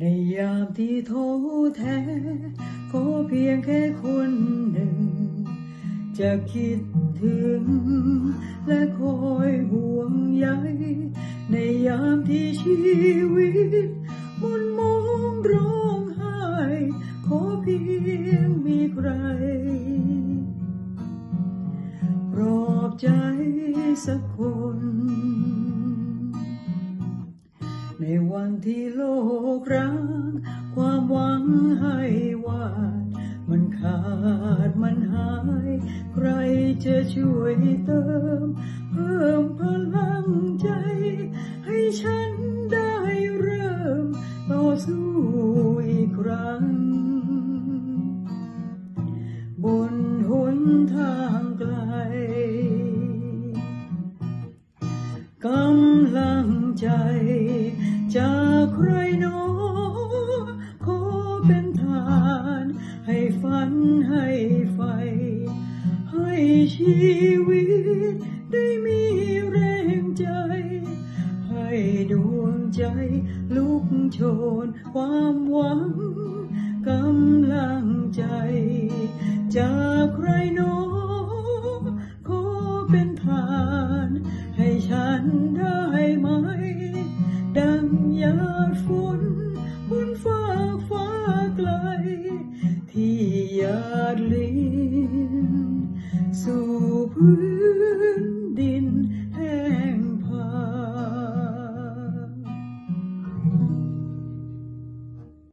ในยามที่ท้อแท้ขอเพียงแค่คนหนึ่ง จะคิดถึง และคอยห่วงใยในยามที่ชีวิตมุนมองร้องไห้ขอเพียงมีใครปลอบใจสักคน ในวันที่โลกร้างความหวังให้วาด มันขาดมันหาย ใครจะช่วยเติม เพิ่มพลังใจ ให้ฉันได้เริ่ม ต่อสู้อีกครั้ง บนหนทางไกลกำลังใจ ใครหนอขอเป็นทาน ให้ฝันให้ไฟ ให้ชีวิตได้มีแรงใจ ให้ดวงใจลุกโชนความหวังกำลังใจ จากใครหนอขอเป็นทาน ให้ฉันได้ไหม ดังยา ฝนบนฟ้ากฟ้าไกล ที่หยาดลินสู่พื้